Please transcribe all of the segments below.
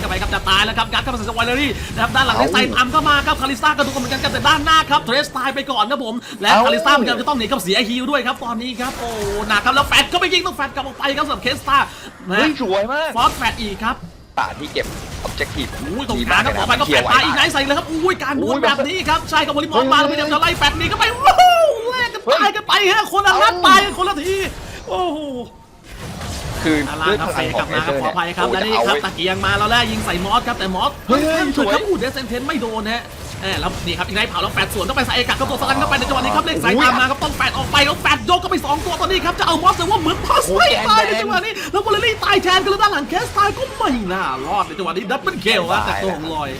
เข้าไปครับจะตายแล้วครับการเข้ามาใส่สวายเลอรี่นะครับด้านหลังได้ใส่ตามเข้ามาครับคาริซ่ากระดูกเหมือนกันครับแต่ด้านหน้าครับเทรสตายไปก่อนครับผมและคาริซ่าเหมือนกันจะต้องหนีกับเสียฮิวด้วยครับตอนนี้ครับโอ้หนักครับแล้วแฟดก็ไปยิงต้องแฟดกลับออกไปครับสำหรับเคสตานะเฮ้ยสวยมากฟอสแฟดอีกครับป่าที่เก็บ objective อุ้ยตรงกลางครับออกไปก็แฟดตายอีกไหนใส่เลยครับอุ้ยการดวลแบบนี้ครับใช่กับบริมอลมาแล้วพยายามจะไล่แฟดหนี้ก็ไปว้าวแลกกันตายกันไปฮะคนละนัดตายกันคนละทีโอ้โห คืออาลาด้วยครับพลัเฟงกขลัอบงมาครับขออภัยครับโและนี่จะครับเอาตะเกียงมาแล้วแล่ยิงใส่มอสครับแต่มอสเฮ้ยค่อนข้างสวยครับอู้เดซเซนเทนไม่โดนนะฮะแหมแล้วนี่ครับอีกไนท์เผาแล้วแฟดสวนต้องไปใส่เอกกับตัวสลันเข้าไปในจังหวะนี้ครับเล็กสายตามมาครับต้องแฟดออกไปแล้วแฟดยกก็ไปสองตัวตอนนี้ครับจะเอามอสแต่ว่าเหมือนมอสไม่ตายในจังหวะนี้แล้วบอลลี่ตายแทนกันแล้วด้านหลังแคสตายก็ไม่น่ารอดในจังหวะนี้ดับเบิลเคลครับจากตัวของลอย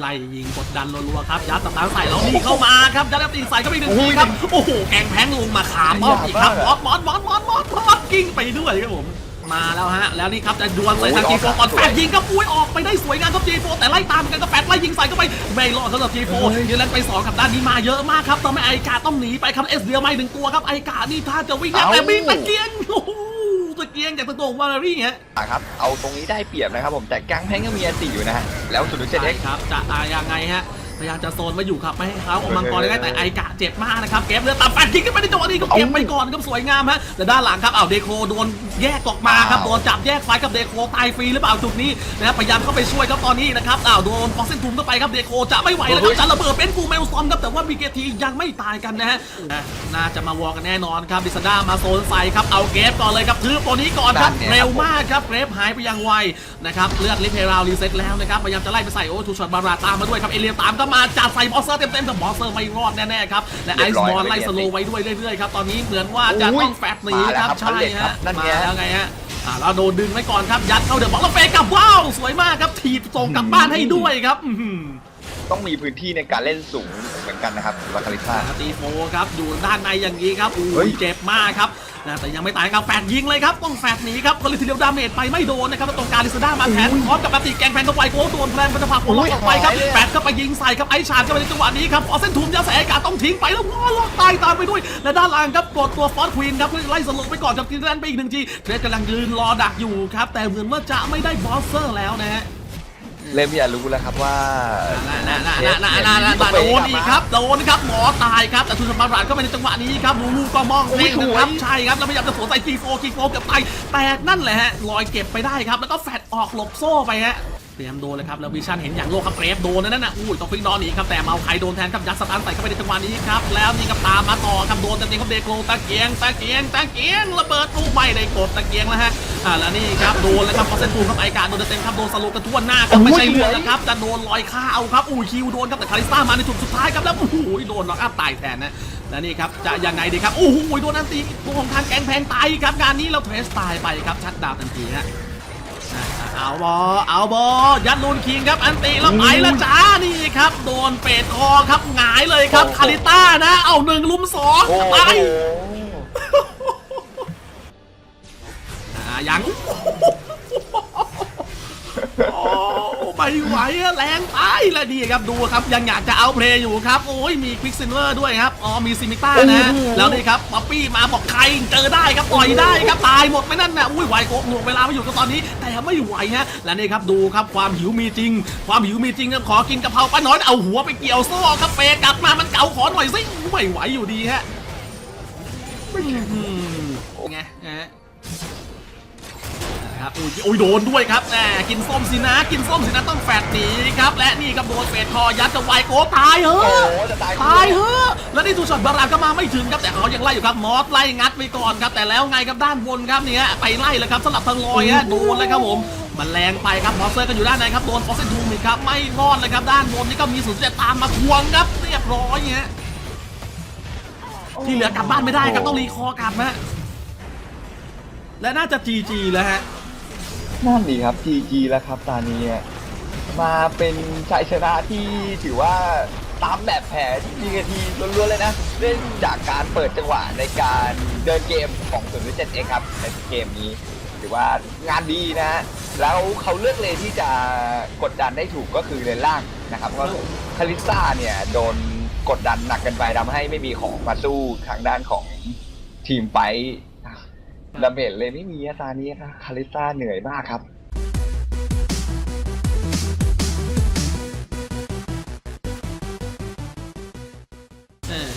ไล่ยิงกดดันรัวๆครับยัดสตาร์ทใส่แล้วนี่เข้ามาครับยัดแล้วตีใส่ก็ไปหนึ่งทีครับโอ้โหแกงแพงลงมาขามอบอีกครับมอสมอสมอสมอสมอสมอส กิ้งไปด้วยครับผมมาแล้วฮะ แล้วนี่ครับจะดวลใส่ทางจีโฟก่อนแฟดยิงครับอุ้ยออกไปได้สวยงามครับจีโฟแต่ไล่ตามกันก็แฟดไล่ยิงใส่ก็ไปไม่รอดสำหรับจีโฟยืนแลนไปสองครับด้านนี้มาเยอะมากครับทำให้ไอกาต้องหนีไปครับเอสเดียไม่หนึ่งตัวครับไอกานี่ถ้าจะวิ่งแต่วิ่งตะเกียงโอ้โหตะเกียงจากตัวของวาเลรี่ฮะอะครับเอาตรงนี้ได้เปรียบนะครับผมแต่กังแพงก็มีอันติอยู่นะฮะแล้วสุดเจ็ดเอ็กครับจะตายยังไงฮะ พยายามจะโซนมาอยู่ครับไม่ให้เขาเอามังกรได้แต่ไอกะเจ็บมากนะครับเก็บเลือดตามแฟนทิ้งกันไปในจังหวะนี้ก็เก็บไปก่อนครับสวยงามฮะแต่ด้านหลังครับเอาเดโคโดนแยกออกมาครับโดนจับแยกไฟกับเดโคตายฟรีหรือเปล่าจุดนี้นะครับพยายามเข้าไปช่วยครับตอนนี้นะครับอ้าวโดนฟอกเซนทุมเข้าไปครับเดโคจะไม่ไหวแล้วครับจะระเบิดเป็นฟูเมลซอมครับแต่ว่าบีเกทียังไม่ตายกันนะฮะนะน่าจะมาวอลกันแน่นอนครับดิซาด้ามาโซนใส่ครับเอาเกฟก่อนเลยครับทืบตัวนี้ก่อนครับเร็วมากครับเกรฟหายไปอย่างไวนะครับเลือดลิเพราวรีเซ็ตแล้วนะครับพยายามจะไล่ไปใส่โอ้ทูช็อตบาราตามมาด้วยครับเอเลียตามก็มาจัดใส่บอสเซอร์เต็มๆแต่บอสเซอร์ไม่รอดแน่ๆครับ และไอซ์บอลไล่สโลว์ไว้ด้วยเรื่อยๆครับ ตอนนี้เหมือนว่าจะต้องแฟดหนีครับ ใช่ฮะ มาแล้วไงฮะอ่าแล้วโดนดึงไว้ก่อนครับ ยัดเข้าเดอะบอลแล้วเฟกกลับว้าว สวยมากครับ ถีบส่งกลับบ้านให้ด้วยครับอื้อหือ ต้องมีพื้นที่ในการเล่นสูงเหมือนกันนะครับวาคาริซ่าตีโฟครับอยู่ด้านในอย่างนี้ครับอู้เฮ้ยเจ็บมากครับนะแต่ยังไม่ตายครับแฟดยิงเลยครับต้องแฟดหนีครับก็เลยทีเดียวดาเมจไปไม่โดนนะครับแล้วตรงกลารลิซาด้ามาแทนพร้อมกับปฏิแกงแพนเข้าไปโก้โดนแพลนพันธภาพของล็อกออกไปครับแฟดเข้าไปยิงใส่ครับไอชาร์ดเข้าไปในจังหวะนี้ครับพอเส้นทุมยาแสอากาศต้องทิ้งไปแล้ววอลล็อกตายตามไปด้วย และด้านล่างครับกดตัวฟอสควีนครับเพื่อไล่สโลว์ไปก่อนจากทีแลนไปอีกหนึ่งทีเทรดกำลังยืนรอดักอยู่ครับแต่เหมือนว่าจะไม่ได้บอสเซอร์แล้วนะฮะ เริ่มอยากรู้แล้วครับว่า น่าน่าน่าน่าน่าน่าน่าน่าโดนอีกครับโดนครับหมอตายครับแต่ทุนสมบัติเข้าไปในจังหวะนี้ครับลูลูก็มองเล่นนะครับใช่ครับแล้วพยายามจะสวนใส่กีโฟกีโฟเกือบตายแตกนั่นแหละฮะลอยเก็บไปได้ครับแล้วก็แฟดออกหลบโซ่ไปฮะเตรียมโดนเลยครับแล้ววิชั่นเห็นอย่างโลกครับเกรฟโดนนั่นน่ะอุ้ยต้องฟิกนอนหนีครับแต่เมาใครโดนแทนครับยัดสตันใส่เข้าไปในจังหวะนี้ครับแล้วนี่ก็ตามมาต่อครับโดนเต็มๆครับเดโกตะเกียงตะเกียงตะเกียงระเบิดลูกไม่ได้กดตะเกียงแล้วฮะ อ่าแล้วนี่ครับโดนแล้วครับพอเซนตูครับไอการโดนเต็มๆครับโดนสโลว์กันทั่วหน้าครับไม่ใช่เรื่องนะครับจะโดนลอยข้าวครับอู้คิวโดนครับแต่คาริสต้ามาในจุดสุดท้ายครับแล้วโอ้โหโดนน็อกอัพตายแทนนะและนี่ครับจะยังไงดีครับโอ้โหโดนอันตีตัวของทางแกงแพงตายครับงานนี้เราเทรสตายไปครับชัดดาวน์ทันทีฮะอะเอาบอเอาบอยัดลูนคิงครับอันตีแล้วไปแล้วจ้านี่ครับ โดนเป็ดคอครับหงายเลยครับคาริต้านะ เอาหนึ่งลุมสองโอ้ไป ยัง โอ้ไม่ไหวอะแรงตายแล้วดีครับดูครับยังอยากจะเอาเพลย์อยู่ครับ โอ้ยมีควิกซินเวอร์ด้วยครับอ๋อมีซิมิต้านะ แล้วนี่ครับป๊อปปี้มาบอกใครเจอได้ครับต่อยได้ครับตายหมดไม่นั่นนะอุ้ยไหวโกบหน่วงเวลาไม่อยู่กับตอนนี้ แต่ไม่ไหวฮะและนี่ครับดูครับความหิวมีจริง ความหิวมีจริงครับขอกินกะเพราป้าน้อยเอาหัวไปเกี่ยวโซ่ครับเฟย์กลับมามันเก่าขอหน่อยสิไม่ไหวอยู่ดีฮะอืมไงฮะ ครับอุ้ยอุ้ยโดนด้วยครับแหมกินส้มสินะ กินส้มสินะต้องแฟดหนีครับและนี่ครับโดนเฟดคอยัดกับไวโก้ตายเหโอ้อะโหจะตายตายเหอะแล้วนี่ทูช็อตบารานก็มาไม่ถึงครับแต่เขายังไล่อยู่ครับมอสไล่งัดไปก่อนครับแต่แล้วไงครับด้านบนครับเนี่ยไปไล่เลยครับสลับทางลอยฮะโดนเลยครับผมมันแรงไปครับมอสเซอร์ก็อยู่ด้านในครับโดนฟอสเซนทูมิครับไม่รอดเลยครับด้านบนนี่ก็มีสุดจะตามมาทวงครับเรียบร้อยฮะที่เหลือกลับบ้านไม่ได้ครับต้องรีคอร์กลับฮะและน่าจะจีจีแล้วฮะ นั่นดีครับ GG แล้วครับตอนนี้มาเป็นชัยชนะที่ถือว่าตามแบบแผนทีกทีล้วนๆเลยนะเล่นจากการเปิดจังหวะในการเดินเกมของ0 7 x ครับในเกมนี้ถือว่างานดีนะฮะแล้วเขาเลือกเลยที่จะกดดันได้ถูกก็คือเลนล่างนะครับเพราะคาริซ่าเนี่ยโดนกดดันหนักกันไปทำให้ไม่มีของมาสู้ทางด้านของทีมไป ดาเมจเลยไม่มีอาซานี้ครับคาริซ่าเหนื่อยมากครับ เออ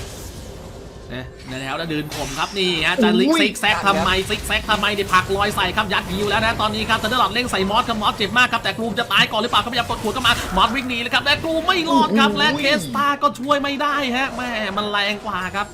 นะแล้วแล้วเดินผมครับนี่ฮะจะลิกซิกแซกทำไมซิกแซกทำไมเดี๋ยวผักลอยใส่ครับยัดยิวแล้วนะตอนนี้ครับแต่เดอร์หลอดเล่งใส่มอสครับมอสเจ็บมากครับแต่กรูมจะตายก่อนหรือเปล่าเขาพยายามกดขวดเข้ามามอสวิ่งหนีเลยครับแต่กรูมไม่รอดครับและเคสตาก็ช่วยไม่ได้ฮะแม่มันแรงกว่าครับ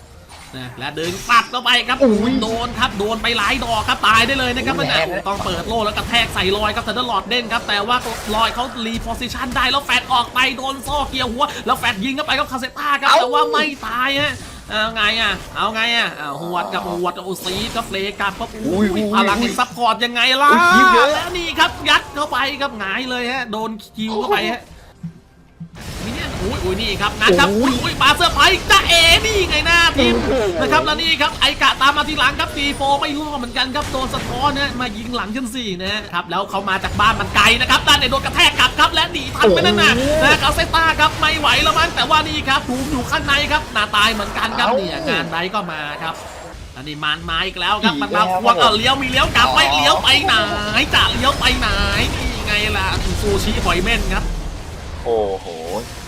นะและเดินปัดเข้าไปครับอุ้ยโดนครับโดนไปหลายดอกครับตายได้เลยนะครับอุ้ยนั่นแรน่ะงนะต้องเปิดโล่แล้วกระแทกใส่ลอยครับทันเดอร์ลอดเด้งครับแต่ว่าลอยเขารีโพซิชันได้แล้วแฟดออกไปโดนโซ่เกี่ยวหัว แล้วแฟดยิงเข้าไปกับคาเซต้าครับเอ้าแต่ว่าไม่ตายฮะเอาไงอะ เอาไงอะเอาหวดกับหวดกับอุซีกับเฟลกับครับอุ้อุ้ยยอุ้ยพลังนี่ซัพพอร์ตยังไงล่ะอุ้ยยิงเยอะแล้วนี่ครับยัดเข้าไปครับหงายเลยฮะโดนคิวเข้าไปฮะนี่เนี่ย อุ้ยอุ้ยนี่ครับนะครับอุ้ยอุ้ยปาเสื้อร์ไพรส์จ้าเอ๋นี่ไงหน้าทีมโอ้โหนะครับแล้วนี่ครับไอกะตามมาทีหลังครับตีโฟไม่รู้เหมือนกันครับโดนสะท้อนนะมายิงหลังชั้นสี่นะครับแล้วเขามาจากบ้านมันไกลนะครับด้านในโดนกระแทกกลับครับและหนีทันไปนั่นน่ะโอ้โหนะเอาเซต้าครับไม่ไหวแล้วมั้งแต่ว่านี่ครับถูมอยู่ข้างในครับหน้าตายเหมือนกันครับเอ้าเนี่ยงานใดก็มาครับอันนี้มันมาอีกแล้วครับอีกมันแล้มาวควงครับเอาเลี้ยวมีเลี้ยวกลับไม่อ๋อเลี้ยวไปไหนจะเลี้ยวไปไหนนี่ไงล่ะซูชิหอยเม่นครับ โอ้โหอั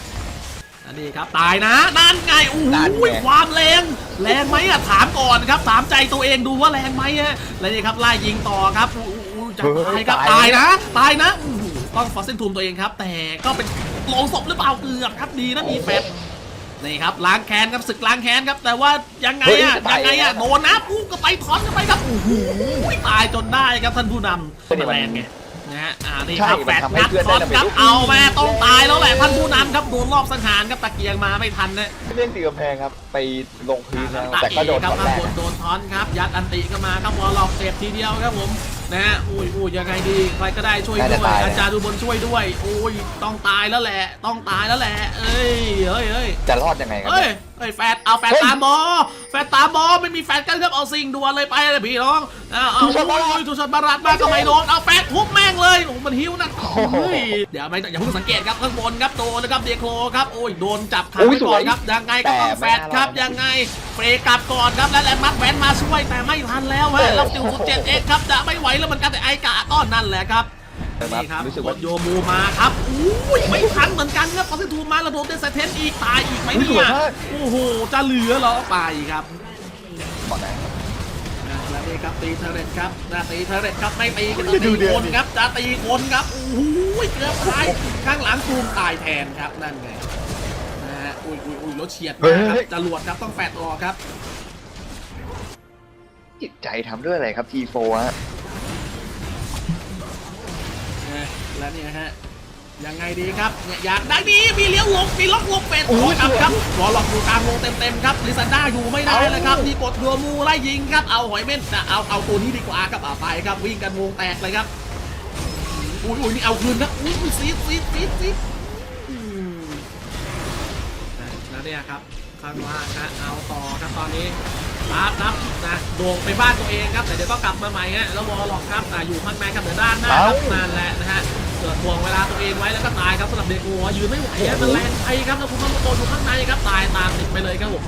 นนี้ครับตายนะนั่นไงโอ้นั่นโหไงความแรงแรงไหมอะถามก่อนครับถามใจตัวเองดูว่าแรงไหมฮะแล้วนี่ครับไล่ยิงต่อครับโอ้โหจะตายครับตายนะ ตายนะโอ้โหต้องฟอสเซนทูมตัวเองครับ แต่ก็เป็นโลงศพหรือเปล่าเกือบครับดีนะมีแฟดนี่ครับล้างแค้นครับศึกล้างแค้นครับ แต่ว่ายังไงอะเฮ้ยยังไงอะตายแล้วโดนนะปุ๊บก็ไปถอนกันไปครับโอ้โหตายจนได้ครับท่านผู้นำเฮ้ยนี่มันแรงไง นะฮะอ่านี่ใช่ครับมันแฟดทำให้งัดเพื่อนถอนได้ครับดาเมจเอาแม่ต้องตายแล้วแหละท่านผู้นำครับโดนรอบสังหารครับตะเกียงมาไม่ทันนะเล่นตีกำแพงครับไปลงพื้นแล้วตะแต่ก็โดนครัตอนข้าแรงบกนโดนทอนครับยัดอันติก็มาครับวอลล็อกเจ็บทีเดียวครับผม นะฮะอุ้ยอุ้ยยังไงดีใครก็ได้ช่วยด้วยอาจารย์ดูบนช่วยด้วยอุ้ยต้องตายแล้วแหละ ต้องตายแล้วแหละ เอ้ยเฮ้ยเฮ้ย จะรอดยังไงครับเฮ้ยเนี่ย เฮ้ยแฟดเอาแฟดเฮ้ยตามบอแฟดตามบอไม่มีแฟดกันครับเอาสิ่งดวนเลยไปเลยพี่น้องเอาเอาทุกชนบารัดโอ้ยทุกชนบารัดมาก็ไม่โดนเอาแฟดทุบแม่งเลยโอ้โหมันหิวนะโอ้โหเฮ้ยเดี๋ยวไม่อย่าเพิ่งสังเกตครับข้างบนครับโดนนะครับเดียโคลครับโอ้ยโดนจับขาอุ้ยไว้ก่อนสวยครับยังไงก็ต้องแต่แฟไม่ดน่ารอดครับยังไงเฟรกลับก่อนครับและแลมัดแวนมาช่วยแต่ไม่ทันแล้วฮะเราติวสุดเจ็ดเอ็กครับจะไม่ไหวแล้วเหมือนกันแต่ไอกะก็นั่นแหละครับนี่ครับรู้สึกกว่าดโยมูมาครับอุ้ยไม่ทันเหมือนกันครับพอสิทูมาแล้วโดนเดนเซเทนอีกตายอีกไหมอุ๊ยเนี่สวยยมากโอ้โหจะเหลือเหรอไปครับก่อนนะนะแล้วนี่ครับตีเทเรตครับนะตีเทเรตครับไม่ตีก็อุ๊จะยดูตีเดือดคนดิครับจะตีคนครับโอ้โหเกือบตายข้างหลังตูมตายแทนครับนั่นไงนะฮะอุ้ยอุ้ยอุ้ยรถเฉียดมาครับจรวดครับต้องแฟดออกครับ จิตใจทำด้วยอะไรครับทีโฟฮะ แล้วเนี่ยฮะยังไงดีครับเนี่ยอยากได้ดีมีเลี้ยวหลบมีล็อกหลบเป็ดโอ้ยครับครับวอลล็อกอยู่กลางวงเต็มๆครับลิซันด้าอยู่ไม่ได้เลยครับนี่กดดัวมูไล่ยิงครับเอาหอยเม่นจะเอาเอาตัวนี้ดีกว่าครับเอาไปครับวิ่งกันวงแตกเลยครับอุ้ยอุ้ยนี่เอาคืนครับอุ้ยอุ้ยซีดซีดซีดซีดอืมนะแล้วเนี่ยครับข้างล่างนะเอาต่อครับตอนนี้รับครับนะโด่งไปบ้านตัวเองครับแต่เดี๋ยวก็กลับมาใหม่ฮะแล้ววอลล็อกครับอะอยู่ข้างในครับเดี๋ยวด้านหน้าครับนั่นแหละนะฮะ เกิดทวงเวลาตัวเองไว้แล้วก็ตายครับสำหรับเด็กัวยืนไม่ไหวฮะมันแรงไปครับแล้วคุณมาโตอยู่ข้างในครับตายตามติดไปเลยครับผม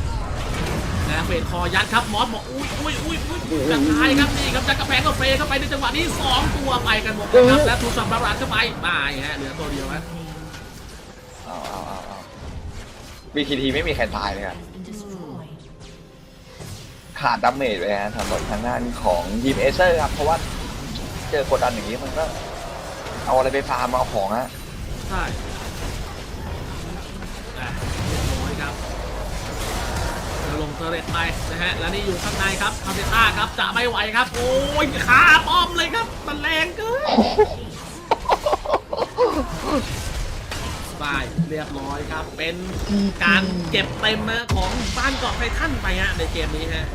นะเฟดคอยัดครับมอสบอกอุ้ยอุ้ยอุ้ยอุ้ยจะตายครับนี่ครับจะกระแพงก็เฟเข้าไปในจังหวะนี้สองตัวไปกันหมดเลยครับและทูซัมบารันเข้าไปตายฮะเหลือตัวเดียวฮะเอาเอาเอาเอาวีทีทีไม่มีใครตายเลยครับขาดดาเมจเลยฮะสำหรับทางด้านของทีมเอเซอร์ครับเพราะว่าเจอกดดันอย่างนี้มันก็ เอาอะไรไปฟาร์มเอาของฮะใช่อะเรียบร้อยครับลงเทอร์เรตไปนะฮะ แล้วนี่อยู่ข้างในครับคาเซต้าครับ จะไม่ไหวครับ โอ้ยขาป้อมเลยครับ มันแรงเกินไปเรียบร้อยครับ เป็นการเก็บเต็มนะของบ้านเกาะไททันไปฮะในเกมนี้ฮะ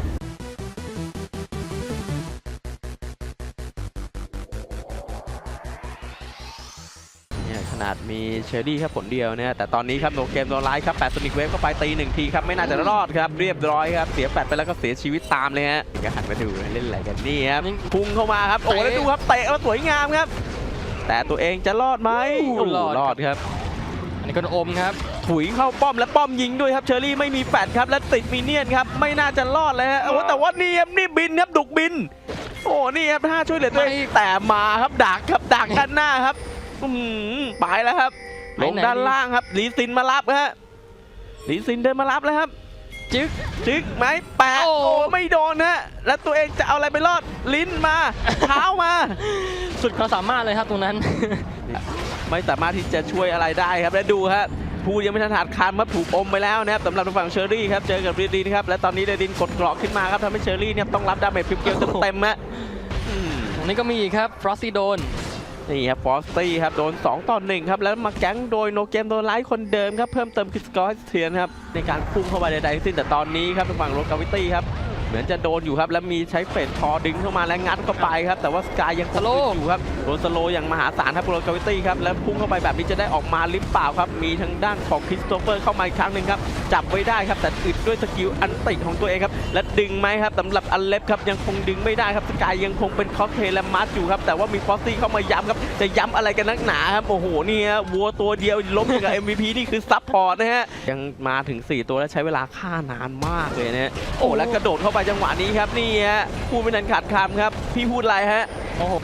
มีเชอรี่แค่ผลเดียวเนี่ยแต่ตอนนี้ครับโนเกมโดนไลท์ครับแปดสนิกเวฟก็ไปตีหนึ่งทีครับไม่น่าจะรอดครับเรียบร้อยครับเสียแปดไปแล้วก็เสียชีวิตตามเลยฮะก็หันมาดูเล่นอะไรกันนี่ครับพุ่งเข้ามาครับโอ้แล้วดูครับเตะแล้วสวยงามครับ แต่ตัวเองจะรอดไหมโอ้โอ้รอดรอดครับอันนี้ก็อมครับถุยเข้าป้อมและป้อมยิงด้วยครับเชอรี่ไม่มีแฟดครับและติดมีเนียนครับไม่น่าจะรอดเลยฮะโอ้แต่ว่านี่ครับนี่บินครับดุกบินโอ้นี่ครับถ้าช่วยเหลือตัวเองไม่แต่มาครับดักครับดักด้านหน้าครับอืม ไปแล้วครับไปลงไหนด้านดีล่างครับลีซินมารับฮะลีซินเดินมารับแล้วครับ จึ๊กจึ๊กไหมแปะโอ้โอ้ไม่โดนฮะแล้วตัวเองจะเอาอะไรไปรอดลิ้นมาเท้ามา สุดความสามารถเลยครับตรงนั้น ไม่สามารถที่จะช่วยอะไรได้ครับและดูฮะผู้ยังไม่ทันขาดคานมาถูกอมไปแล้วนะครับสำหรับทางฝั่งเชอรี่ครับเจอกับเรดินครับและตอนนี้เรดินกดเกรอกขึ้นมาครับทำให้เชอรี่เนี่ยต้องรับดาเมจเพียวๆเต็มๆฮะอืมตรงนี้ก็มีอีกครับฟรอสซี่โดน นี่ครับฟอสตี้ครับโดน 2 ต่อ 1 ครับ แล้วมาแก๊งโดยโนเกมโดนไลท์คนเดิมครับ เพิ่มเติมคือสกอร์เทียนครับ ในการพุ่งเข้าไปใดๆทั้งสิ้นแต่ตอนนี้ครับทางฝั่งโรกาวิตี้ครับ เหมือนจะโดนอยู่ครับ แล้วมีใช้เฟสคอดึงเข้ามาและงัดเข้าไปครับ แต่ว่าสกายยังคงสโลว์ยึดอยู่ครับโดนสโลว์อย่างมหาศาลครับโรกาวิตี้ครับ แล้วพุ่งเข้าไปแบบนี้จะได้ออกมาหรือเปล่าครับ มีทางด้านของคริสโตเฟอร์เข้ามาอีกครั้งหนึ่งครับ จับไว้ได้ครับ แต่อึดด้วยสกิลอันติของตัวเองครับ และดึงไหมครับสำหรับอันเล็บครับยังคงดึงไม่ได้ครับสกายยังคงเป็นคอสเทลและมัดอยู่ครับแต่ว่ามีฟอสซี่เข้ามาย้ำครับจะย้ำอะไรกันนักหนาครับโอ้โหนี่ฮะวัวตัวเดียวล้มอย่างกับ MVP นี่คือซับพอร์ตนะฮะยังมาถึง 4 ตัวแล้วใช้เวลาฆ่านานมากเลยนะฮะโอ้แล้วกระโดดเข้าไปจังหวะนี้ครับนี่ฮะพูดไม่นันขาดคำครับ พี่พูดอะไรฮะโอ้โห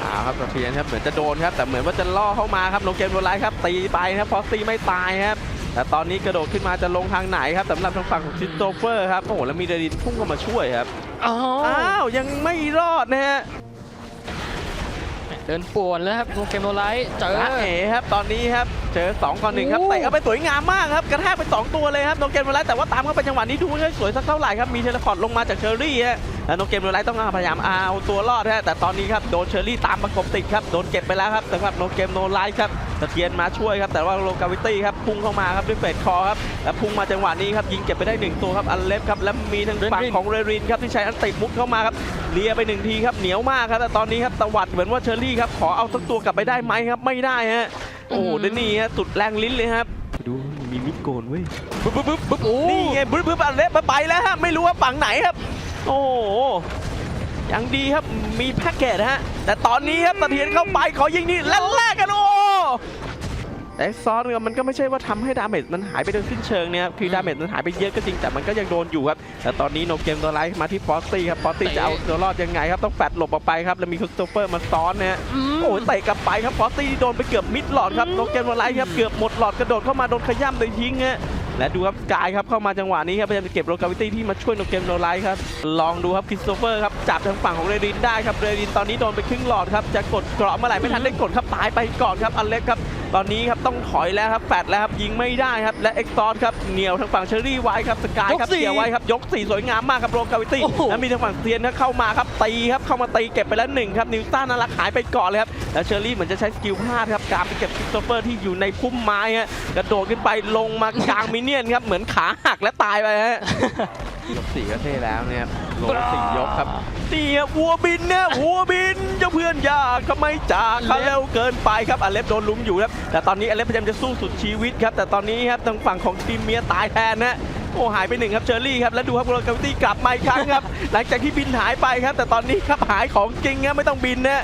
อ่าครับสเปียนครับเหมือนจะโดนครับ แต่เหมือนว่าจะล่อเข้ามาครับโนเกมโดนไลท์ครับ ตีไปครับฟอสซี่ไม่ตายครับ แต่ตอนนี้กระโดดขึ้นมาจะลงทางไหนครับสำหรับทางฝั่งของคริสโตเฟอร์ครับโอ้โหแล้วมีเดรินพุ่งเข้ามาช่วยครับอ้าอ้าววยังไม่รอดนะฮะ เดินป่วนแล้วครับโนเกมโนไลท์เจอจ้าเอ๋ครับตอนนี้ครับเจอ2ก่อนหนึ่งครับโอ้เตะเข้าไปสวยงามมากครับกระแทกไป2ตัวเลยครับโนเกมโดนไลท์แต่ว่าตามเข้าไปจังหวะนี้ดูไม่ค่อยสวยสักเท่าไหร่ครับมีเทเลพอร์ตลงมาจากเชอรี่ฮะแล้วโนเกมโดนไลท์ต้องพยายามเอาตัวรอดฮะแต่ตอนนี้ครับโดนเชอรี่ตามประกบติดครับโดนเก็บไปแล้วครับสำหรับโนเกมโนไลท์ครับตะเกียนมาช่วยครับแต่ว่าโลกาวิตี้ครับพุ่งเข้ามาครับด้วยเฟดคอครับแล้วพุ่งมาจังหวะนี้ครับยิงเก็บไปได้หนึ่งตัวครับอันเล็บครับแล้วมีทางฝั่งของเรรินครับที่ใช้อันติมุดเข้ามาครับเลียไปหนึ่งทีครับเหนียวมากครับแต่ตอนนี้ครับตวัดเหมือนว่าเชอรี่ครับขอเอาสักตัวกลับไปได้ไหมครับไม่ได้ฮะโอ้โหเดยวนี่ฮะสุดแรงลิ้นเลยครับดูมีมิดโกนเว้ยปึ๊บปึ๊บปึ๊บปึ๊บโอ้นี่ไงบึ้บบึ้บอันเล็บมาไปแล้วฮะไม่รู้ว่าฝั่งไหนครับ โอ้ยังดีครับมีแพ็กเกจฮะ แต่ตอนนี้ครับตะเทียนเข้าไปขอยิงนี่แล้วแรกกันโอ้แต่ซอสเนี่ยมันก็ไม่ใช่ว่าทำให้ดาเมจมันหายไปโดยสิ้นเชิงเนี่ยครับคือดาเมจมันหายไปเยอะก็จริงแต่มันก็ยังโดนอยู่ครับ แต่ตอนนี้โนเกมตัวไลท์มาที่ฟอสตี้ครับฟอสตี้จะเอาตัวรอดยังไงครับต้องแฟดหลบออกไปครับแล้วมีคริสโตเฟอร์มาซ้อนนะฮะโอ้ยเตะกลับไปครับฟอสตี้โดนไปเกือบมิดหลอดครับโนเกมวันไลท์ครับเกือบหมดหลอดกระโดดเข้ามาโดนขย้ำโดยทิ้งฮะ และดูครับกายครับเข้ามาจังหวะนี้ครับพยายามจะเก็บโรกาวิตี้ที่มาช่วยโนเกมโนไลท์ครับลองดูครับคริสโตเฟอร์ครับจับทางฝั่งของเรดินได้ครับเรดินตอนนี้โดนไปครึ่งหลอดครับจะกดเกราะเมื่อไหร่ไม่ทันได้กดครับตายไปก่อนครับอเล็กครับ ตอนนี้ครับต้องถอยแล้วครับแฟดแล้วครับยิงไม่ได้ครับและเอ็กซ์ตอครับเหนียวทางฝั่งเชอรี่ไว้ครับสกายครับยกสี่เกี่ยวไว้ครับยกสี่สวยงามมากครับโรกาวิตี้โอ้โหแล้วมีทางฝั่งเซียนครับเข้ามาครับตีครับเข้ามาตีเก็บไปแล้วหนึ่งครับนิวตันน่ารักหายไปก่อนเลยครับแล้วเชอรี่เหมือนจะใช้สกิลพลาดครับการไปเก็บคริสโตเฟอร์ที่อยู่ในพุ่มไม้ฮะกระโดดขึ้นไปลงมากลางมินเนี่ยนครับเหมือนขาหักและตายไปฮะยกสี่ก็เท่แล้วเนี่ยลงสี่ยกครับนี่ครับวัวบินเนี่ยวัวบินเจ้าเพื่อน ยากทำไมจากเขาเร็วเกินไปครับอเล็บโดนลุมอยู่ครับ แต่ตอนนี้อเล็บพยายามจะสู้สุดชีวิตครับ แต่ตอนนี้ครับทางฝั่งของทีมเมียตายแทนนะโอ้หายไปหนึ่งครับเชอรี่ครับแล้วดูครับโรกาวิตี้กลับมาอีกครั้งครับ หลังจากที่บินหายไปครับ แต่ตอนนี้ครับหายของจริงครับไม่ต้องบินนะ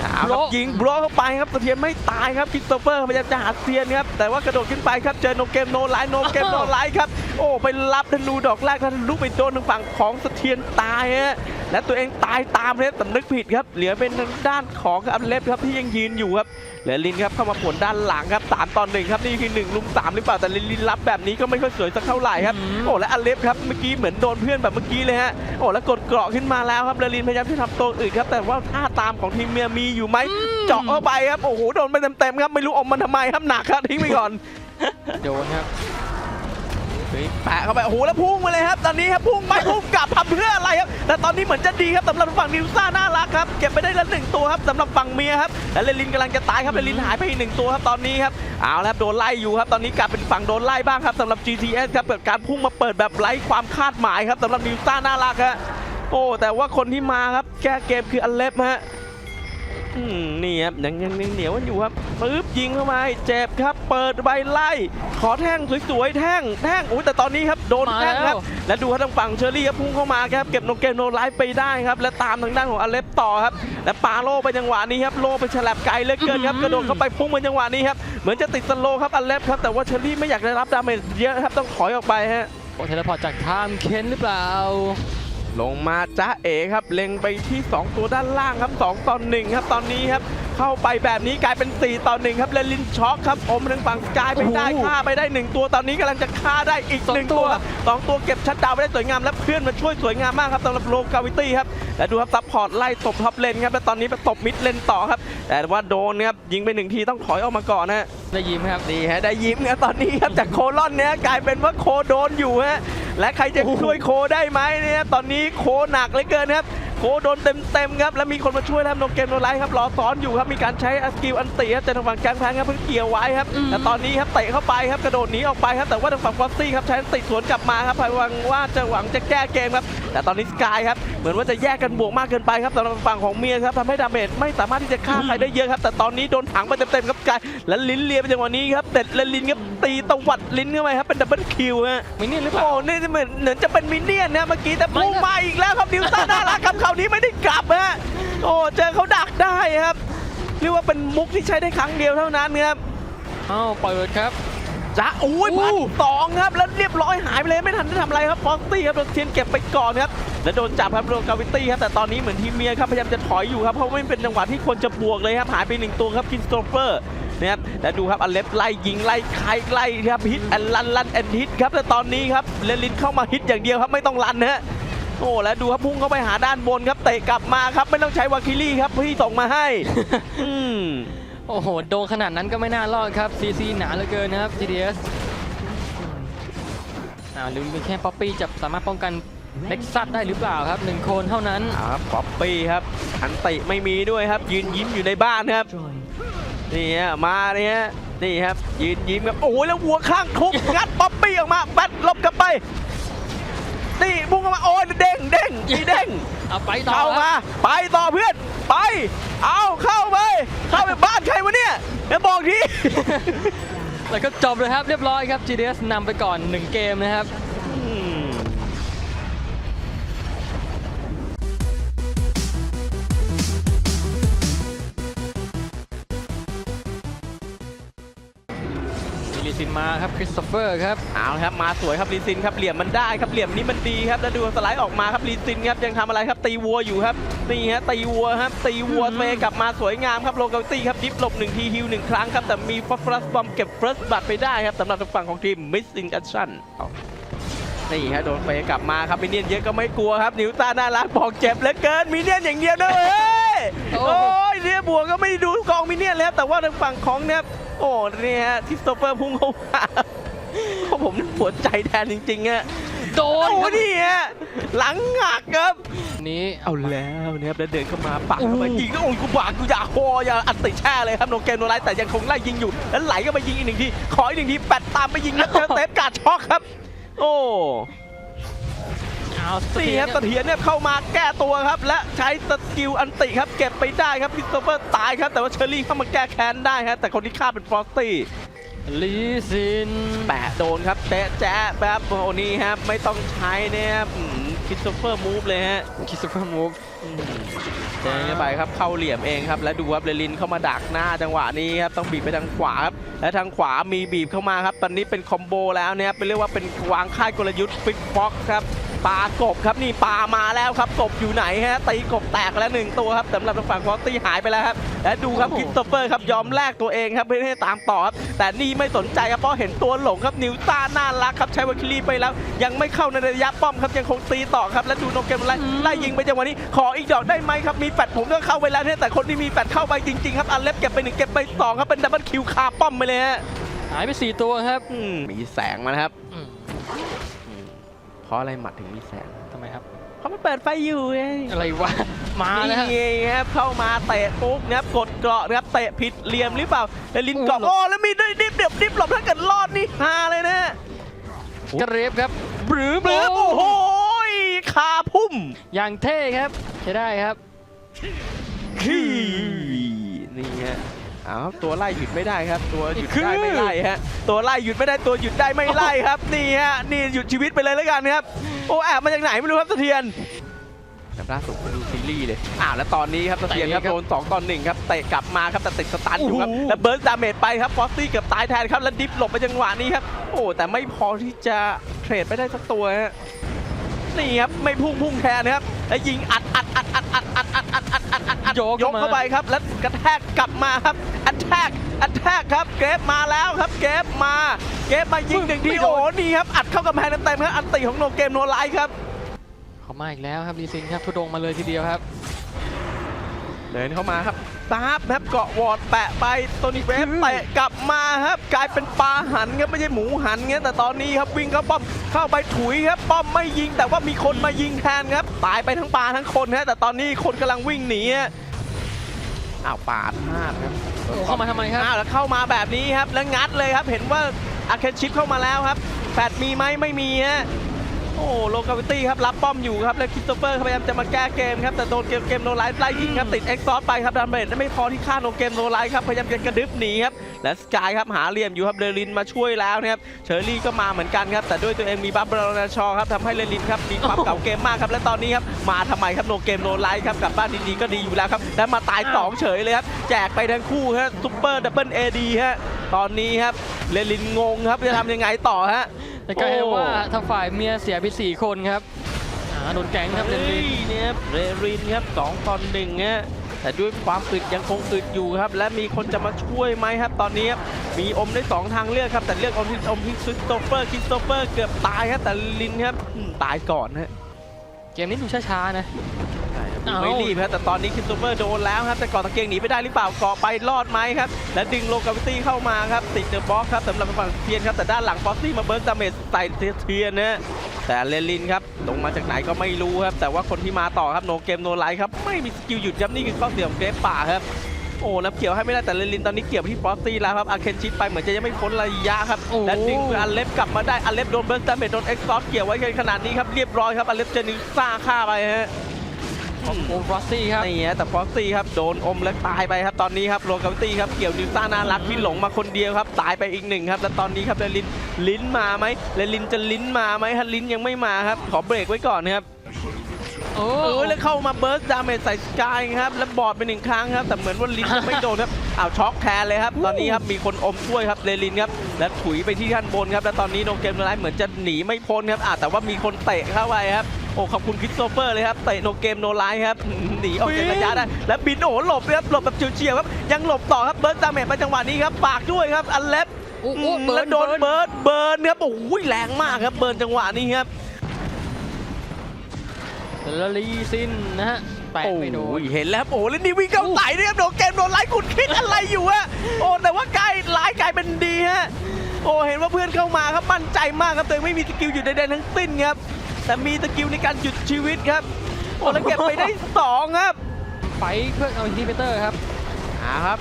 เอาครับโบรยิงบล็อกเข้าไปครับตะเทียนไม่ตายครับคริสโตเฟอร์พยายามจะหาเซียนครับแต่ว่ากระโดดขึ้นไปครับเจอโนเกมโนไลน์โนเกมโนไลน์ครับโอ้ไปรับธนูดอกแรกแล้วทะลุไปโดนทางฝั่งของสเทียนตายฮะและตัวเองตายตามเลยสำนึกผิดครับ เหลือเป็นทางด้านของอันเล็บครับที่ยังยืนอยู่ครับเหลือลินครับเข้ามาผลด้านหลังครับสามตอนหนึ่งครับนี่คือหนึ่งลุมสามหรือเปล่าแต่ลินลินรับแบบนี้ก็ไม่ค่อยสวยสักเท่าไหร่ครับอืมโอ้และอเล็บครับเมื่อกี้เหมือนโดนเพื่อนแบบเมื่อกี้เลยฮะโอ้แล้วกดเกราะขึ้นมาแล้วครับเลลินพยายามที่ทำตัวอื่นครับแต่ว่าท่าตามของทีมเมียมีอยู่ไหมเจาะเข้าไปครับโอ้โหโดนไปเต็มๆครับไม่รู้อมมันทำไมครับหนักครับทิ้งไปก่อนโดนครับเฮ้ยแปะเข้าไปโอ้โหแล้วพุ่งมาเลยครับตอนนี้ครับพุ่งไปพุ่งกลับทำเพื่ออะไรครับแต่ตอนนี้เหมือนจะดีครับสำหรับฝั่งนิวซ่าน่ารักครับเก็บไปได้ละหนึ่งตัวครับสำหรับฝั่งเมียครับและเลลินกำลังจะตายครับเลลินหายไปอีกหนึ่งตัวครับตอนนี้ครับเอาแล้วครับโดนไล่อยู่ครับตอนนี้กลายเป็นฝั่งโดนไล่บ้างครับสำหรับ GTS ครับเปิดการพุ่งมาเปิดแบบไร้ความคาดหมายครับสำหรับนิวซ่าน่ารักฮะโอ้แต่ว่าคนที่มาครับแก้เกมคืออเล็บฮะอืม นี่ครับยังยังยังเหนียวกันอยู่ครับปึ๊บยิงเข้ามาเจ็บครับ เปิดใบไล่ ขอแท่งสวยๆแท่งแท่งอุ้ยแต่ตอนนี้ครับโดนมาแท่งครับแล้วและดูครับทางฝั่งเชอรี่ครับพุ่งเข้ามาครับเก็บโนเกมโนไลฟ์ไปได้ครับและตามทางด้านของอเล็บต่อครับและปาโลไปจังหวะนี้ครับโลไปฉลับไกลเหลือเกินครับกระโดดเข้าไปพุ่งมาจังหวะนี้ครับเหมือนจะติดสโลว์ครับอเล็บครับแต่ว่าเชอรี่ไม่อยากได้รับดาเมจเยอะครับต้องถอยออกไปฮะโอ้เทเลพอร์ตจากไทม์เคนหรือเปล่า ลงมาจ้าเอครับ เล็งไปที่ 2 ตัวด้านล่างครับ 2ตอน1ครับตอนนี้ครับ เข้าไปแบบนี้กลายเป็น 4 ต่อ 1 ครับเลลินช็อกครับอมทางฝั่งกายไปได้โอ้โหฆ่าไปได้ 1 ตัวตอนนี้กำลังจะฆ่าได้อีกสองหนึ่งตัตัววสองตัวเก็บชัดดาวน์ไปได้สวยงามและเพื่อนมาช่วยสวยงามมากครับสำหรับโลกาวิตี้ครับและดูครับซัพพอร์ตไล่ตบท็อปเลนครับและตอนนี้ไปตบมิดเลนต่อครับแต่ว่าโดนครับยิงไปหนึ่งทีต้องถอยออกมาก่อนนะฮะได้ยิ้มครับนี่ฮะได้ยิ้มนะตอนนี้ครับจากโคลอนเนี่ยกลายเป็นว่าโคโดนอยู่ฮะและใครจะโอ้โหช่วยโคได้ไหมเนี่ยตอนนี้โคหนักเหลือเกินครับ โคโดนเต็มๆครับ แล้วมีคนมาช่วยแล้วโนเกมโนไลท์ครับรอซ้อนอยู่ครับ มีการใช้สกิลอันติครับจากทางฝั่งแกงแพงครับเพิ่งเกี่ยวไว้ครับ แต่ตอนนี้ครับเตะเข้าไปครับกระโดดหนีออกไปครับ แต่ว่าทางฝั่งฟอสซี่ครับใช้อันติสวนกลับมาครับพยายามว่าจะหวังจะแก้เกมครับ แต่ตอนนี้สกายครับเหมือนว่าจะแยกกันบวกมากเกินไปครับสำหรับฝั่งของเมียครับทำให้ดาเมจไม่สามารถที่จะฆ่าใครได้เยอะครับ แต่ตอนนี้โดนถังไปเต็มๆครับสกายและลิ้นเลียไปจังหวะนี้ครับแต่และลิ้นครับตีตวัดลิ้นเข้าไปครับเป็นดับเบิลคิวฮะมินนี่หรือเปล่าโอ้นี่เหมือนเหมือนจะเป็นมินเนี่ยนนะเมื่อกี้แต่พุ่งไม่นะมาอีกแล้วครับดิวซ่าน่ารักครับคราวนี้ไม่ได้กลับฮะโอ้เจอเขาดักได้ครับเรียกว่าเป็นมุกที่ใช้ได้ครั้งเดียวเท่านั้นครับเอ้าเปิดครับ จ้าอุ้ยอู้พันสองครับ แล้วเรียบร้อยหายไปเลยไม่ทันได้ทำอะไรครับฟอสตี้ครับโดนเทียนเก็บไปก่อนครับแล้วโดนจับครับโดนกาวิตี้ครับแต่ตอนนี้เหมือนทีมเมียครับพยายามจะถอยอยู่ครับเพราะไม่เป็นจังหวะที่ควรจะบวกเลยครับหายไปหนึ่งตัวครับคินสโตเฟอร์นะครับแล้วดูครับอเล็บไล่ยิงไล่ใครไล่ครับฮิตแอนลันลันแอนฮิตครับแต่ตอนนี้ครับเลลินเข้ามาฮิตอย่างเดียวครับไม่ต้องลันนะฮะโอ้แล้วดูครับพุ่งเข้าไปหาด้านบนครับเตะกลับมาครับไม่ต้องใช้วาคิลี่ครับพี่ส่งมาให้ อืม โอ้โห โดนขนาดนั้นก็ไม่น่ารอดครับซีซีหนาเหลือเกินนะครับ GDS อ่าลืมเป็นแค่ป๊อปปี้จะสามารถป้องกันเล็กซัสได้หรือเปล่าครับหนึ่งคนเท่านั้นครับป๊อปปี้ครับอันติไม่มีด้วยครับ ยืนยิ้มอยู่ในบ้านครับนี่ฮะมาเนี่ยฮะนี่ครับยืนยิ้มครับโอ้ยแล้ววัวข้างทุบงัดป๊อปปี้ออกมาแบดลบกลับไป นี่พุ่งเข้ามาโอ้ยเด้งเด้งมีเด้งเอาไปต่อเข้าคมารับไปต่อเพื่อน ไป เอาเข้าไปเข้าไปบ้านใครวะเนี่ยเดี๋ยวบอกทีแล้วก็จบเลยครับเรียบร้อยครับ GDS นำไปก่อน 1 เกมนะครับ ซินมาครับคริสโตเฟอร์ครับเอาละครับมาสวยครับลีซินครับเหลี่ยมมันได้ครับเหลี่ยมนี้มันดีครับแล้วดูสไลด์ออกมาครับลีซินครับยังทำอะไรครับตีวัวอยู่ครับนี่ฮะตีวัวครับตีวัวอืมเฟกลับมาสวยงามครับโลกาตี้ครับดิฟหลบหนึ่งทีฮิวหนึ่งครั้งครับแต่มีฟอสฟอรัสบอมเก็บเฟิร์สบัตไปได้ครับสำหรับทางฝั่งของทีมมิสซิ n งแอคชั่นนี่ฮะโดนเฟกลับมาครับมินเนี่ยนเยอะก็ไม่กลัวครับนิวตาน่ารักบอกเจ็บเหลือเกินมินเนี่ยนอย่างเดียวนะเฮ้ยโอ้โอ้ยเนี่ยบัวก็ไม่ดูกองมินเนี่ยนแล้วแต่ว่าทางฝั่งของเนี่ย โอ้เนี่ยฮะทิสโตเฟอร์พุ่งเข้ามาเพราะผมนี่ปวดใจแทนจริงๆอะโดโอ้นโหครับนี่ฮะหลังหักครับ นี้เอาแล้วนะครับแล้วเดินเข้ามาปักเข้าไปอู้ยิงก็โอ้ยกูบากกูอย่าโฮอย่าอัดติแช่เลยครับโนเกมโนไลท์แต่ยังคงไล่ยิงอยู่ แล้วไหลก็ไปยิงอีกหนึ่งทีขออีกหนึ่งทีแปดตามไปยิงแล้วเจอเซฟการ์ดช็อกครับ โอ้ เอาสนี่เตียครับนเสถียรเนี่ยเข้ามาแก้ตัวครับ และใช้สกิลอันติครับเก็บไปได้ครับพิสโตเฟอร์ตายครับ แต่ว่าเชอรี่เข้ามาแก้แค้นได้ครับแต่คนที่ฆ่าเป็นฟรอสตี้ลิซินแปะโดนครับแจ๊ะแจ๊ะแบบโอ้โหนี่ครับไม่ต้องใช้เนี่ยครับคิสโตเฟอร์มูฟเลยฮะคิสโตเฟอร์มูฟเจอเข้าไปครับเข้าเหลี่ยมเองครับแล้วดูครับเลลินเข้ามาดักหน้าจังหวะนี้ครับต้องบีบไปทางขวาครับและทางขวามีบีบเข้ามาครับตอนนี้เป็นคอมโบแล้วเนี่ยเป็นเรียกว่าเป็นวางค่ายกลยุทธ์ฟิกฟ็อกครับ ปลากบครับนี่ปลามาแล้วครับกบอยู่ไหนฮะตีกบแตกแล้วหนึ่งตัวครับสำหรับทางฝั่งฟอสตี้หายไปแล้วครับและดูครับคริสโตเฟอร์ครับยอมแลกตัวเองครับเพื่อให้ตามต่อครับแต่นี่ไม่สนใจครับเพราะเห็นตัวหลงครับนิวตาน่ารักครับใช้วาคิลี่ไปแล้ว ยังไม่เข้าในระยะป้อมครับยังคงตีต่อครับและดูโนเกมไล่ไล่ยิงไปจังหวะนี้ ขออีกดอกได้ไหมครับมีแฟดผมก็เข้าไปแล้วเนี่ยแต่คนที่มีแฟดเข้าไปจริงๆครับอันเล็บเก็บไปหนึ่งเก็บไปสองครับเป็นดับเบิลคิวคาป้อมไปเลยฮะหายไป 4 ตัวครับอืมมีแสงมานะครับอืมอืม เพราะอะไรหมัดถึงมีแสงทำไมครับ เพราะมันเปิดไฟอยู่ไงอะไรวะ มาแล้วฮะ นี่ครับเข้ามาเตะปุ๊บนะครับกดเกราะนะครับเตะผิดเหลี่ยมหรือเปล่าแล้วลินเกราะโอ้โอ้หลบแล้วมีด้วยดิฟเดี๋ยวดิฟหลบถ้าเกิดรอดนี่ฮาเลยนะกระเรฟครับบรือเบลือโอ้โหคาพุ่ม อย่างเท่ครับใช้ได้ครับขี้นี่ฮะเอาครับตัวไล่หยุดไม่ได้ครับ ตัวหยุดได้คือไม่ไล่ฮะตัวไล่หยุดไม่ได้ตัวหยุดได้ไม่ไล่ครับนี่ฮะนี่หยุดชีวิตไปเลยแล้วกันครับโอ้แอบมาจากไหนไม่รู้ครับเสถียรแบบล่าสุดไปดูซีรีส์เลยอ้าวแล้วตอนนี้ครับเสถียรครับเตะครับโดนสองต่อหนึ่งครับเตะกลับมาครับแต่ติดสตันอยู่ครับโอ้โหแล้วเบิร์ดดาเมจไปครับฟอสซี่เกือบตายแทนครับแล้วดิฟหลบไปจังหวะนี้ครับโอ้แต่ไม่พอที่จะเทรดไปได้สักตัวฮะ นี่ครับไม่พุ่งพุ่งแทนนะครับแล้วยิงอัดอัดอัดอัดอัดอัดอัดอัดอัดอัดอัดอัดโยกยเข้ากมาเข้าไปครับ แล้วกระแทกกลับมาครับอัดแทกอัดแทกครับเกฟมาแล้วครับเกฟมา เกฟมายิงหนึ่งทีโอ้โหนี่ครับอัดเข้ากำแพงเต็มๆครับอันติของโนเกมโนไลท์ครับเขามาอีกแล้วครับลีซินครับทุดงมาเลยทีเดียวครับเดินเข้ามาครับ ตาบครับเกาะวอร์ดแปะไปตัวนี้เวฟเตะกลับมาครับกลายเป็นปลาหันครับไม่ใช่หมูหันเงี้ยแต่ตอนนี้ครับวิ่งเข้าป้อมเข้าไปถุยครับป้อมไม่ยิงแต่ว่ามีคนมายิงแทนครับตายไปทั้งปลาทั้งคนฮะแต่ตอนนี้คนกำลังวิ่งหนีฮะอ้าวปาดพลาดครับโอ้เข้ามาทำไมครับอ้าวแล้วเข้ามาแบบนี้ครับแล้วงัดเลยครับเห็นว่าอาเคชิปเข้ามาแล้วครับแฟดมีไหมไม่มีฮะ โอ้โลกาวิตี้ครับรับป้อมอยู่ครับแล้วคริสโตเฟอร์พยายามจะมาแก้เกมครับแต่โดนเกมเกมโนไลท์ไล่ยิงครับติดเอ็กซอสไปครับดาเมจไม่พอที่ฆ่าโนเกมโนไลท์ครับพยายามจะกระดึบหนีครับและสกายครับหาเหลี่ยมอยู่ครับเดลินมาช่วยแล้วนะครับเชอร์รี่ก็มาเหมือนกันครับแต่ด้วยตัวเองมีบัฟบรนาชอครับทำให้เดลินครับมีความเก่าเกมมากครับและตอนนี้ครับมาทำไมครับโนเกมโนไลท์ครับกลับบ้านดีๆก็ดีอยู่แล้วครับและมาตายสองเฉยเลยครับแจกไปทั้งคู่ฮะซุปเปอร์ดับเบิลเอดีฮะตอนนี้ครับเดลินงงครับจะทำยังไงต่อฮะ แต่กลายเป็นว่าทางฝ่ายเมียเสียไปสี่คนครับอ่าโดนแก๊งครับเลนลินฮ้ยเนี่ยครับเรรินครับสองตอนหนึ่งฮะแต่ด้วยความอึดยังคงอึดอยู่ครับ และมีคนจะมาช่วยไหมครับ ตอนนี้ครับมีอมได้สองทางเลือกครับ แต่เลือกอมที่อมที่คริสโตเฟอร์คริสโตเฟอร์เกือบตายครับแต่ลินครับอืมตายก่อนฮะเกมนี้ดูช้าๆนะเอ้า ไม่รีบครับแต่ตอนนี้คริสโตเฟอร์โดนแล้วครับแต่เกาะตะเกียงหนีไปได้หรือเปล่าเกาะไปรอดไหมครับและดึงโลกาวิตี้เข้ามาครับติดเดอะบ็อกครับสำหรับฝั่งเทียนครับแต่ด้านหลังฟอสซี่มาเบิร์นดาเมจใส่เทียนนะแต่เลลินครับลงมาจากไหนก็ไม่รู้ครับแต่ว่าคนที่มาต่อครับโนเกมโนไลท์ครับไม่มีสกิลหยุดครับนี่คือข้อเสียของเกรฟป่าครับโอ้นับเกี่ยวให้ไม่ได้แต่เลลินตอนนี้เกี่ยวไปที่ฟอสซี่แล้วครับอาเคนชิปไปเหมือนจะยังไม่พ้นระยะครับโอ้และดึงอันเล็บกลับมาได้อันเล็บโดนเบิร์นดาเมจโดนเอ็กซ์ซอสเกี่ยวไว้ขนาดนี้ครับเรียบร้อยครับอันเล็บเจนิซ่าฆ่าไปฮะ โอ้ฟรอสซี่ครับนี่ฮะแต่ฟ็อกซี่ครับโดนอมแล้วตายไปครับตอนนี้ครับโลกาวิตี้ครับเกี่ยวนิวซ่าน่ารักที่หลงมาคนเดียวครับตายไปอีกหนึ่งครับแล้วตอนนี้ครับเลลินลิ้นมาไหมเลลินจะลิ้นมาไหมฮะลิ้นยังไม่มาครับขอเบรกไว้ก่อนนะครับโอ้เออแล้วเข้ามาเบิร์สดาเมจใส่สกายครับแล้วบอดไปหนึ่งครั้งครับแต่เหมือนว่าลิ้นจะไม่โดนครับอ้าวช็อกแทนเลยครับ ตอนนี้ครับมีคนอมช่วยครับเลลินครับและถุยไปที่ด้านบนครับแล้วตอนนี้โนเกมโนไลท์เหมือนจะหนีไม่พ้นครับอะแต่ว่ามีคนเตะเข้าไปครับโอ้ขอบคุณคริสโตเฟอร์เลยครับเตะโนเกมโนไลท์ครับหนีออกจากระยะได้แล้วบินโอ้โหหลบเลยครับหลบแบบเฉียวๆครับยังหลบต่อครับเบิร์ดดาเมจไปจังหวะนี้ครับฝากด้วยครับอันเล็บโอ้โหอืมเบิแล้ร์วนโดนเบิร์นเบิร์ดเบิร์นครับโอ้ยแรงมากครับเบิร์นจังหวะนี้ครับแล้วลีซินนะฮะแปะไม่โดโอ้นยเห็นแล้วครับโอ้แล้วนี่วิ่งเข้าใส่ด้วยครับโดนเกมโดนไล่คุณคิดอะไรอยู่ฮะโอ้แต่ว่ากลายร้ายกลายเป็นดีฮะโอ้เห็นว่าเพื่อนเข้ามาครับมั่นใจมากครับตัวเองไม่มีสกิลหยุดใดๆทั้งสิ้นครับ แต่มีสกิลในการหยุดชีวิตครับโอ้แล้วเก็บไปได้สองครับ ไปเพื่อเอาอินทิเปเตอร์ครับอ่าครับ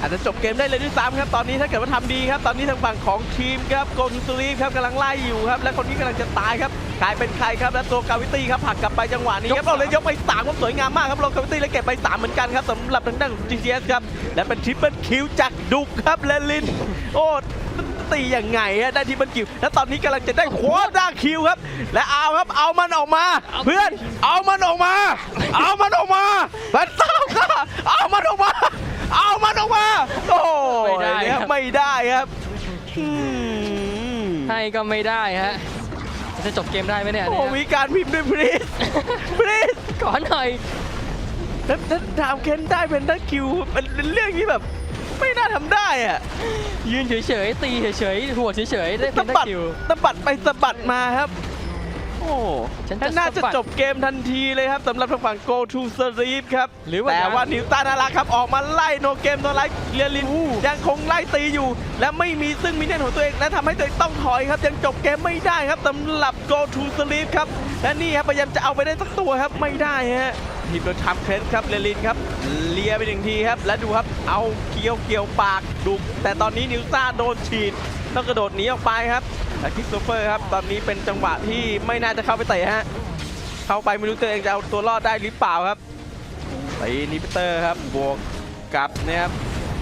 อาจจะจบเกมได้เลยด้วยซ้ำครับตอนนี้ถ้าเกิดว่าทำดีครับ ตอนนี้ทางฝั่งของทีมครับโกลทูรีครับกำลังไล่อยู่ครับ และคนที่กำลังจะตายครับกลายเป็นใครครับและตัวกาวิตี้ครับผลักกลับไปจังหวะนี้ครับยกเราเลยยกไปสามครับสวยงามมากครับโลกาวิตี้เลยเก็บไปสามเหมือนกันครับสำหรับทางด้านของ GTS ครับและเป็นทริปเปิลคิวจากดุกครับและลิน โอ้ ตียังไงฮะได้ทริปเปิลคิวแล้วตอนนี้กำลังจะได้ควอด้าคิวครับ และเอาครับเอามันออกมา เพื่อนเอามันออกมา เอามันออกมาพระเจ้าค่ะเอามันออกมา เอามันออกมาโอ้ยไม่ได้เนี่ยครับไม่ได้ครับอืมให้ก็ไม่ได้ฮะจะจบเกมได้ไหมเนี่ยโอ้เนี่ยมีการพิมพ์ด้วยพรีสพรีสก่อนหน่อยถ้าถ้าถามเคนได้เป็นทัคิวเป็นเรื่องที่แบบ ไม่น่าทำได้อะยืนเฉยๆตีเฉยๆหัวเฉยๆได้เพสะนทับัดคิว สะบัดไปสะบัดมาครับโอ้ ฉันจะน่าจะสะบัดจบเกมทันทีเลยครับสำหรับทางฝั่ง Go to Sleep ครับหรือว่าแต่ยังว่านิวตันนารักครับออกมาไล่โนเกมโนไลท์เรียลินยังคงไล่ตีอยู่ และไม่มีซึ่งมินเนี่ยนของตัวเองและทำให้ตัวเองต้องถอยครับ ยังจบเกมไม่ได้ครับสำหรับ Go to Sleep ครับและนี่ครับพยายามจะเอาไปได้สักตัวครับไม่ได้ฮะทีมโดยทำเครนครับเรลินครับเลียไปหนึ่งทีครับ และดูครับเอาเกี่ยวเกี่ยวปากดุแต่ตอนนี้นิวซ่าโดนฉีดต้องกระโดดหนีออกไปครับ แต่คริสโตเฟอร์ครับตอนนี้เป็นจังหวะที่ไม่น่าจะเข้าไปเตะฮะเข้าไปไม่รู้ตัวเองจะเอาตัวรอดได้หรือเปล่าครับตีนิปเตอร์ครับบวกกับเนี่ยครับ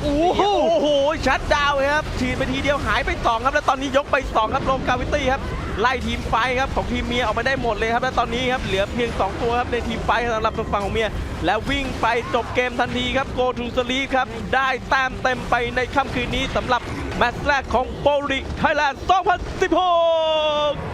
โอ้โหโอ้โหชัดดาวน์ครับฉีดไปทีเดียวหายไปสองครับแล้วตอนนี้ยกไปสองครับลงกาวิตี้ครับไล่ทีมไฟท์ครับของทีมเมียออกมาได้หมดเลยครับแล้วตอนนี้ครับเหลือเพียง 2 ตัวครับในทีมไฟท์สำหรับทางฝั่งของเมีย แล้ววิ่งไปจบเกมทันทีครับ Go to Sleep ครับได้แต้มเต็มไปในค่ำคืนนี้สำหรับ แมตช์แรกของโปรลิไทยแลนด์ 2016